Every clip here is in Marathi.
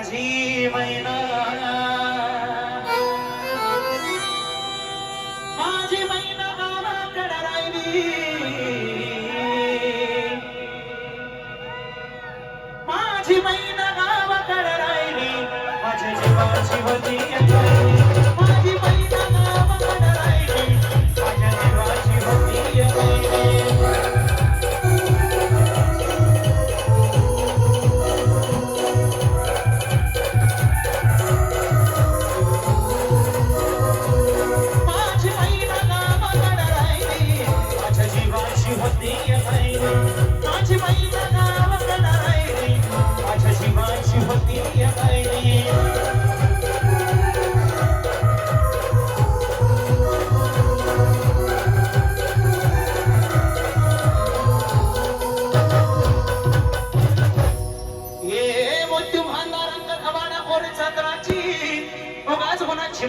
माझी मैना माझी मैना गावाकडे राहिली माझी मैना गावाकडे राहिली माझ्या जीवाची होती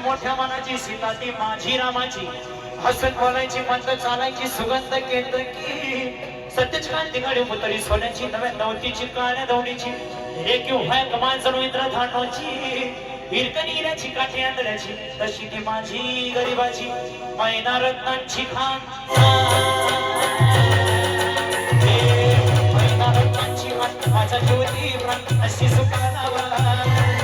मोठ्या मनाची सीता ती माझी रामाची. हसत बोलायची मंद चालायची सुगंध केतकी सत्यच कांती गाडी मुतरी सोन्याची नव्या नवतीची काळ्या दौडीची हे किंवा कमान जणू इंद्रधानोची हिरकणीऱ्याची काठी आंधळ्याची. तशी ती माझी गरीबाची. मैना रत्नांची खान. हे मैना रत्नांची खान. ज्योती प्राण. अशी सुखानावा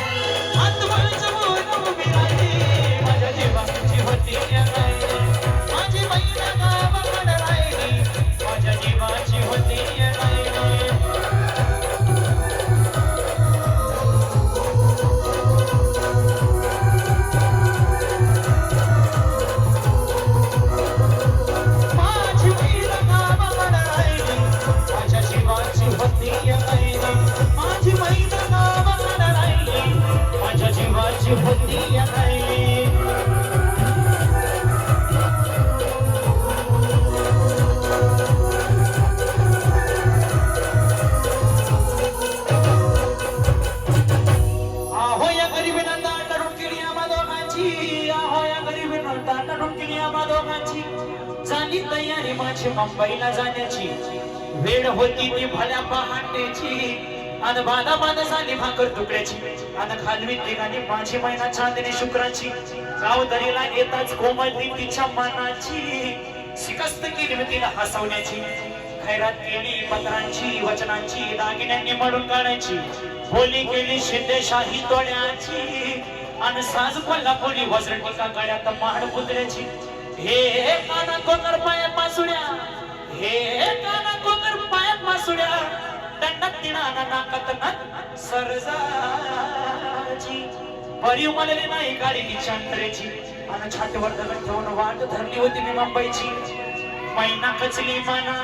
झाली तयारी माझी मुंबईला जाण्याची. वेळ होती ती भल्या पहाटेची. आणि बाधा बाधा झाली भाकर तुकड्याची. आणि खालवी ठिकाणी माझी महिना चांदणी शुक्राची. गावदरीला येताच कोमलती तिच्या मनाची. शिकस्त केली मी तिला हसवण्याची. खैरात केली पत्रांची वचनांची दागिन्यांनी मडून काढायची. बोली केली शिंदेशाही तोड्याची. आणि साज कोल्हापुरी वज्र टीका गळ्यात महाड पुतळ्याची. हे काना कोकर पाय मासुड्या हे काना कोकर पाय मासुड्या सरजाची. बरी उमलली नाही गाडी चंद्रेची. आणि छाटवर धरण ठेवून वाट धरली होती मी मुंबईची. मैना कचली मना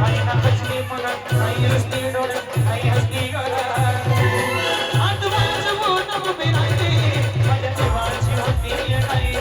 मैना कचली मना. आई हसती डोळे आई हसती गळा. आजूबाजू बोट उभी राहिली. माझ्या देवाची होती नाही